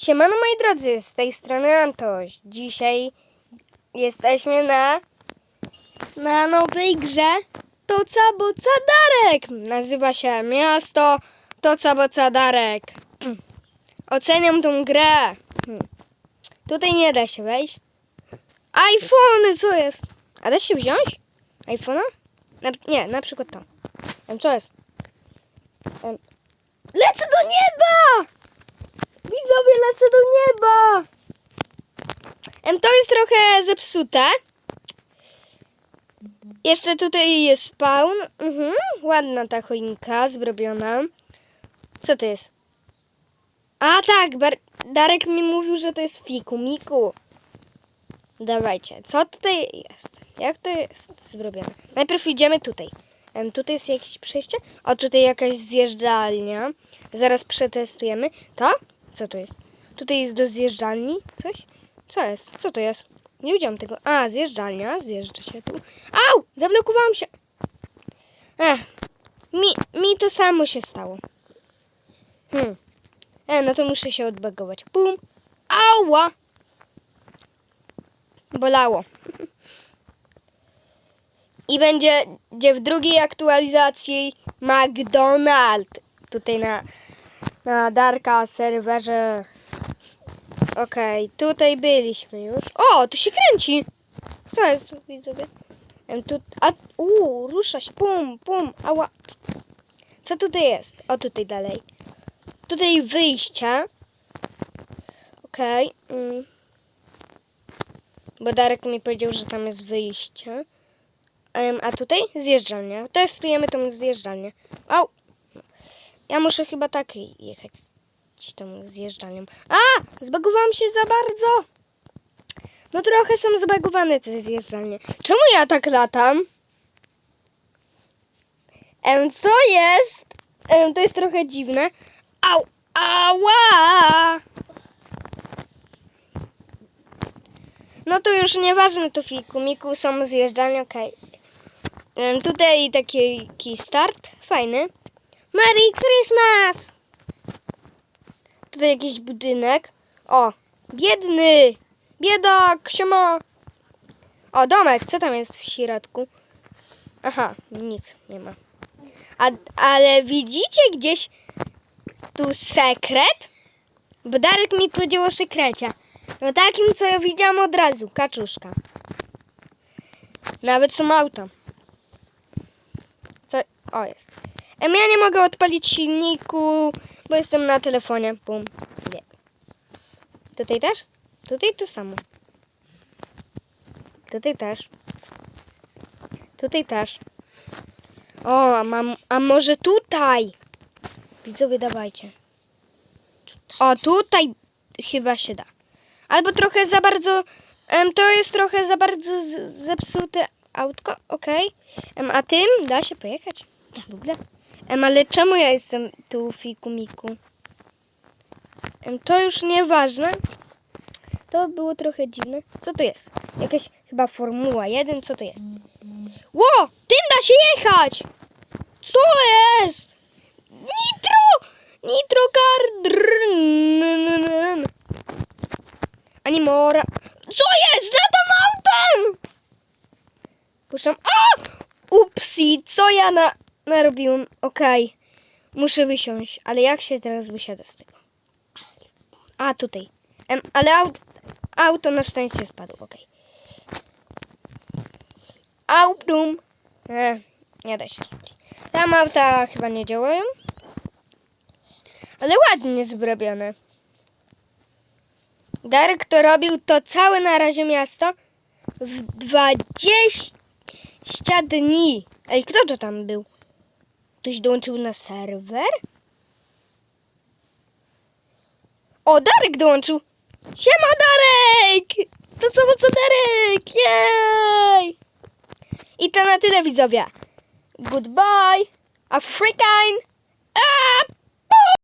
Siemano moi drodzy, z tej strony Antoś. Dzisiaj jesteśmy na na nowej grze Toca Boca Darek. Nazywa się Miasto Toca Boca Darek. Oceniam tą grę. Hmm. Tutaj nie da się wejść. iPhony, co jest? A da się wziąć? iPhone'a? Na, nie, na przykład to. Co jest? Lecę do nieba! Widzowie, lecę do nieba! To jest trochę zepsute. Jeszcze tutaj jest spawn. Mhm, ładna ta choinka zrobiona. Co to jest? A tak, Bar- Darek mi mówił, że to jest fiku, miku. Dawajcie, co tutaj jest? Jak to jest zrobione? Najpierw idziemy tutaj. Em, tutaj jest jakieś przejście? O, tutaj jakaś zjeżdżalnia. Zaraz przetestujemy. To? Co to jest? Tutaj jest do zjeżdżalni coś? Co jest? Co to jest? Nie widziałam tego. A, zjeżdżalnia. Zjeżdża się tu. Au! Zablokowałam się. Ech. Mi, mi to samo się stało. Hmm. E, no to muszę się odbagować. Bum. Ała! Bolało. I będzie, będzie w drugiej aktualizacji McDonald's. Tutaj na, na Darka serwerze. Okej, tutaj byliśmy już. O, tu się kręci. Co jest, widzowie? Tu, a, uu, rusza się. Pum, pum, ała. Co tutaj jest? O, tutaj dalej. Tutaj wyjście. Okej. mm. Bo Darek mi powiedział, że tam jest wyjście. A tutaj zjeżdżalnia. Testujemy tą zjeżdżalnię. Au! Ja muszę chyba tak jechać tą zjeżdżalnią. A! Zbagowałam się za bardzo! No trochę są zbagowane te zjeżdżalnie. Czemu ja tak latam? Em, co jest? Em, to jest trochę dziwne. Au! Ała! No to już nieważne to fiku, miku są zjeżdżalnie, okej. Em, Tutaj taki start, fajny. Merry Christmas! Tutaj jakiś budynek. O, biedny! Biedak, siema! O, domek, co tam jest w środku? Aha, nic nie ma. A, ale widzicie gdzieś tu sekret? Bo Darek mi powiedział o sekrecie. No takim, co ja widziałam od razu. Kaczuszka. Nawet są auta. Co? O, jest. Ja nie mogę odpalić silniku, bo jestem na telefonie. Bum. Nie. Tutaj też? Tutaj to samo. Tutaj też. Tutaj też. O, a, mam, a może tutaj? Widzowie, dawajcie. O, tutaj chyba się da. Albo trochę za bardzo. Em, to jest trochę za bardzo zepsute autko, okej. Em, A tym da się pojechać? W ogóle. Em, ale czemu ja jestem tu fiku miku? Em, to już nieważne. To było trochę dziwne. Co to jest? Jakaś chyba Formuła 1, co to jest? Ło! Tym da się jechać! Co jest? Nitro! Nitro car! drrrn. Animora. Co jest? Latam autem! Puszczam. A! Upsi, co ja na, narobiłem? Okej. Muszę wysiąść, ale jak się teraz wysiada z tego? A, tutaj. Em, ale aut, auto na szczęście spadło, okej. Autum. E, nie da się rzucić. Tam auta chyba nie działają. Ale ładnie zrobione. Darek to robił to całe na razie miasto w 20 dni. Ej, kto to tam był? Ktoś dołączył na serwer? O, Darek dołączył. Siema, Darek! To co, co Darek? Jej! I to na tyle, widzowie. Goodbye. African. Up!